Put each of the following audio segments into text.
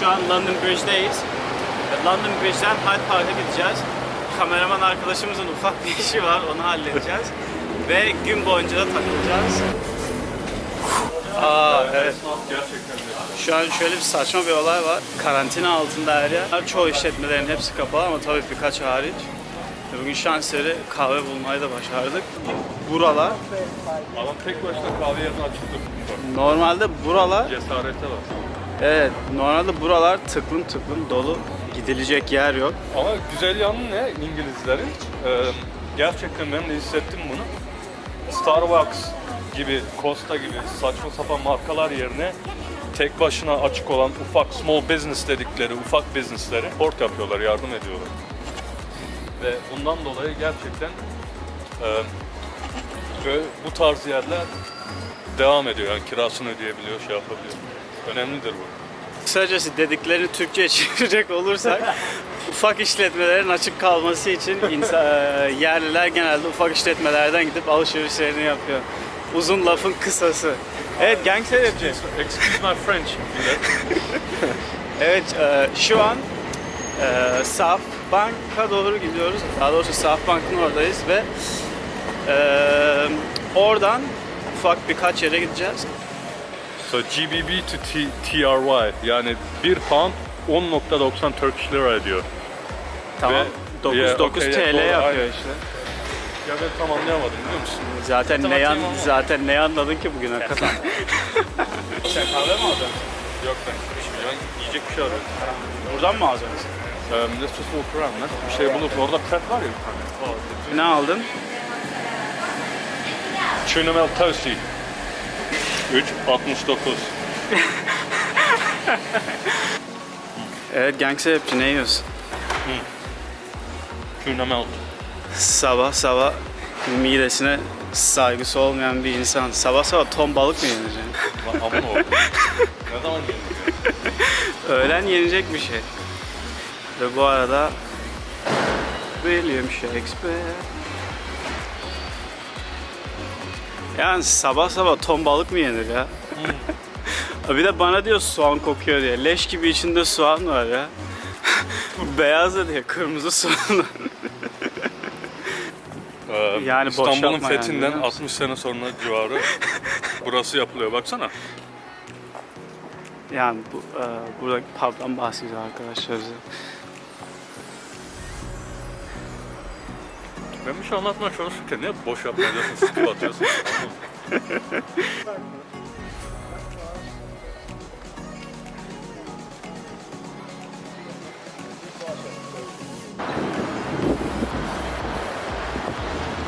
Şu an London Bridge'deyiz. London Bridge'den Hyde Park'a gideceğiz. Kameraman arkadaşımızın ufak bir işi var, onu halledeceğiz. Ve gün boyunca da takılacağız. Aa evet. Şu an şöyle bir saçma bir olay var. Karantina altında her yer. Çoğu işletmelerin hepsi kapalı ama tabii birkaç hariç. Bugün şans eseri kahve bulmayı da başardık. Buralar, Adam tek başına kahve yerine açıldı. normalde buralar Cesarete var. Evet, normalde buralar tıklım tıklım dolu. Gidilecek yer yok. Ama güzel yanı ne İngilizlerin? Ee, gerçekten ben de hissettim bunu. Starbucks gibi, Costa gibi saçma sapan markalar yerine tek başına açık olan ufak small business dedikleri ufak businesslere support yapıyorlar, yardım ediyorlar. Ve bundan dolayı gerçekten e, böyle bu tarz yerler devam ediyor. Yani kirasını ödeyebiliyor, şey yapabiliyor. Önemlidir bu. Kısacası dediklerini Türkçe'ye çevirecek olursak ufak işletmelerin açık kalması için insan, yerliler genelde ufak işletmelerden gidip alışverişlerini yapıyor. Uzun lafın kısası. Evet gangster yapacağız. Excuse my French. Evet e, şu an e, Saf Bank'a doğru gidiyoruz. Daha doğrusu Saf Bank'ın oradayız ve e, oradan ufak birkaç yere gideceğiz. So GBP to T- TRY yani 1 pound 10.90 Turkish lira ediyor. Tamam. Ve- 9 Yeah, 9 okay, TL yeah, doğru, yapıyor aynen. işte. Ya ben tam anlayamadım biliyor musun? Zaten ne Matematiğim yan, zaten ne anladın ki bugüne kadar? Sen kahve mi alacaksın? Yok ben içmeyeceğim. Yiyecek bir şey arıyorum. Buradan mı alacaksın? Um, let's just walk around lan. Bir şey bulup orada pet var ya bir tane. Ne aldın? Tuna melt toasty. 3.69. Evet gangster yapıcı ne yiyorsun? Tuna melt. Sabah sabah midesine saygısı olmayan bir insan. Sabah sabah ton balık mı? Lan aman oğlum. ne zaman? Öğlen yenecek bir şey. Ve bu arada William Shakespeare. Yani sabah sabah ton balık mı yenir ya? bir de bana diyor soğan kokuyor diye. Leş gibi içinde soğan var ya. Beyaz da diye kırmızı soğan. Ee, Yani İstanbul'un yapma yani, fethinden biliyor musun? 60 sene sonra civarı burası yapılıyor. Baksana. yani bu, e, buradaki pub'dan bahsediyor arkadaşlar bize. Bir şey anlatmaya çalışırken niye boş yapmayacaksın, sıkı atıyorsun?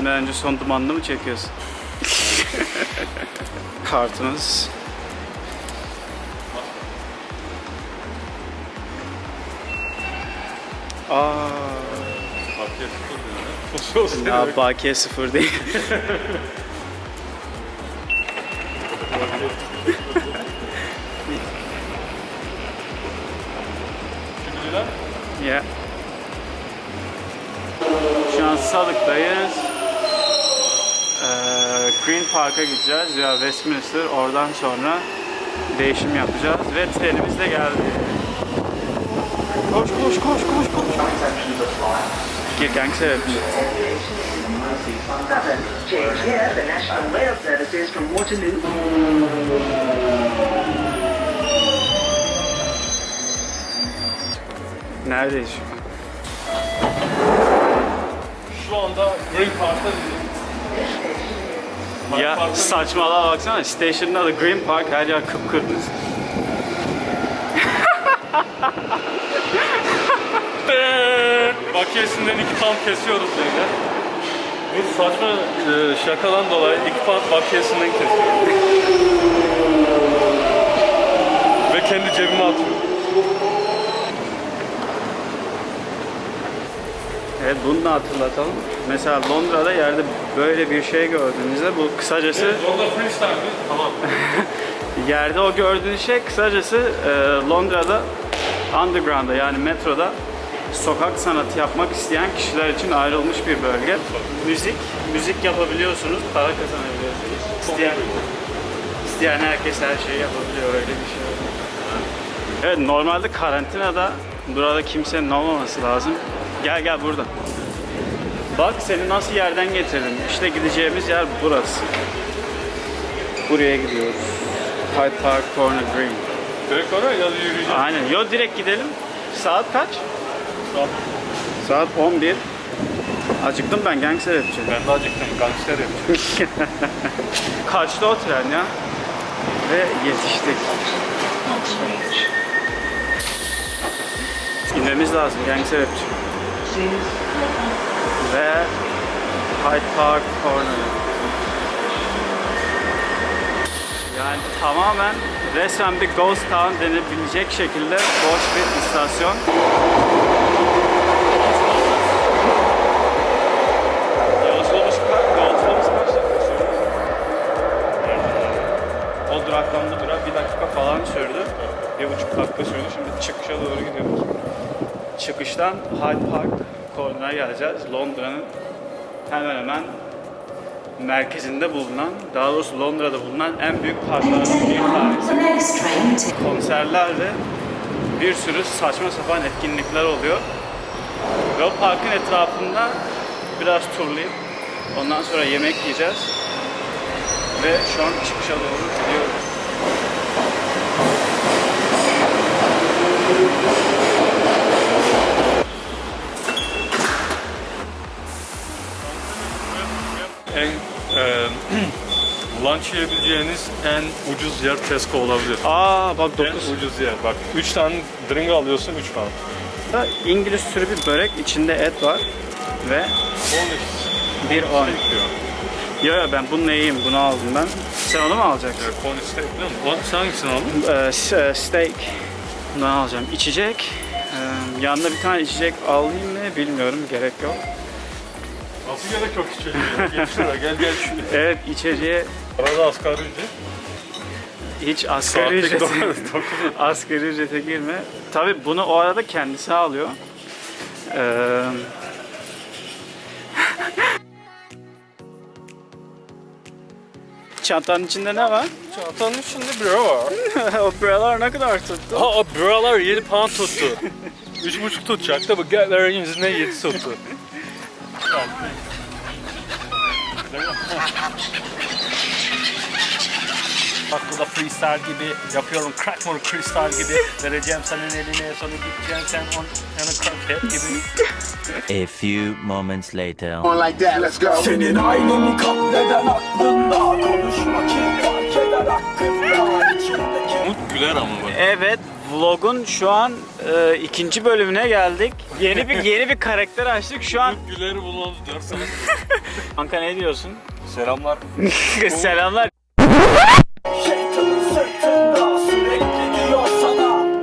Ne önce son dumanını mı çekiyorsun? Kartınız. Aa, Bakiye sıfır diyor ya bakiye sıfır değil. Ya. Şu an Sadık'tayız. Ee, Green Park'a gideceğiz ya Westminster. Oradan sonra değişim yapacağız ve trenimiz de geldi. Koş koş koş koş koş. Gir gangster yapmış. Change here, the National Rail Services from Waterloo. Neredeyiz şu an? şu anda Green Park'ta Ya saçmalığa baksana. Station'ın adı Green Park. Her yer kıpkırmızı. Bakiyesinden iki pound kesiyoruz beyler. Bu saçma e, şakadan dolayı iki pound bakiyesinden kesiyoruz. Ve kendi cebime atıyorum. Evet bunu da hatırlatalım. Mesela Londra'da yerde böyle bir şey gördüğünüzde bu kısacası Orada freestyle mi? Tamam. yerde o gördüğünüz şey kısacası e, Londra'da underground'da yani metroda sokak sanatı yapmak isteyen kişiler için ayrılmış bir bölge. Müzik, müzik yapabiliyorsunuz, para kazanabiliyorsunuz. İsteyen, isteyen herkes her şeyi yapabiliyor öyle bir şey. Evet normalde karantinada burada kimsenin olmaması lazım. Gel gel burada. Bak seni nasıl yerden getirdim. İşte gideceğimiz yer burası. Buraya gidiyoruz. Hyde Park Corner Green. Direkt oraya ya da yürüyeceğim. Aynen. Yo direkt gidelim. Saat kaç? Saat- Saat 11. Acıktım ben gangster yapacağım. Ben de acıktım. Gangster yapacağım. Kaçtı o tren ya? Ve yetiştik. İnmemiz lazım gangster yapacağım. Ve Hyde Park Corner. Yani tamamen resmen bir ghost town denebilecek şekilde boş bir istasyon. Yolculuğumuz kaç? Yolculuğumuz kaç dakika sürdü? O duraklandı durak bir dakika falan sürdü. Bir buçuk dakika sürdü. Şimdi çıkışa doğru gidiyoruz. Çıkıştan Hyde Park Corner'a geleceğiz. Londra'nın hemen hemen merkezinde bulunan, daha doğrusu Londra'da bulunan en büyük parklardan bir tanesi konserler ve bir sürü saçma sapan etkinlikler oluyor. Ve o parkın etrafında biraz turlayıp ondan sonra yemek yiyeceğiz. Ve şu an çıkışa doğru gidiyoruz. Lunch yiyebileceğiniz en ucuz yer Tesco olabilir. Aa bak En 9. ucuz yer. Bak 3 tane drink alıyorsun 3 pound. İngiliz türü bir börek içinde et var ve 10 bir on. diyor. Yo yo ben bunu yiyeyim bunu aldım ben. Sen onu mu alacaksın? Evet, corn steak biliyor musun? O- Sen hangisini aldın? Ee, e, steak. Bundan alacağım. İçecek. Ee, yanında bir tane içecek alayım mı bilmiyorum. Gerek yok. Nasıl gerek yok içeceğe? Gel şuraya gel gel şuraya. Evet içeceğe Arada asgari ücret. hiç asgari Saatlik ücrete, dokuz- dokuz. asgari ücrete girme. Tabii bunu o arada kendisi alıyor. Ee, Çantanın içinde ne var? Çantanın içinde bira var. o buralar ne kadar tuttu? Ha o biralar 7 pound tuttu. 3,5 tutacaktı bu getlerin yüzünden 7 tuttu. Bak burada freestyle gibi yapıyorum. Crackmore freestyle gibi vereceğim senin eline sonra gideceksin sen on yani crackhead gibi. A few moments later. like that, let's go. Senin aileni katleden aklında Konuşma kim fark eder hakkında İçindeki Umut güler ama bak. Evet, vlogun şu an e, ikinci bölümüne geldik. Yeni bir yeni bir karakter açtık. Şu an güleri 4 saat. Kanka ne diyorsun? Selamlar. Selamlar.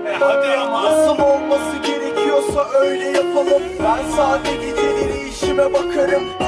E hadi ama Nasıl olması gerekiyorsa öyle yapalım Ben sadece geceleri işime bakarım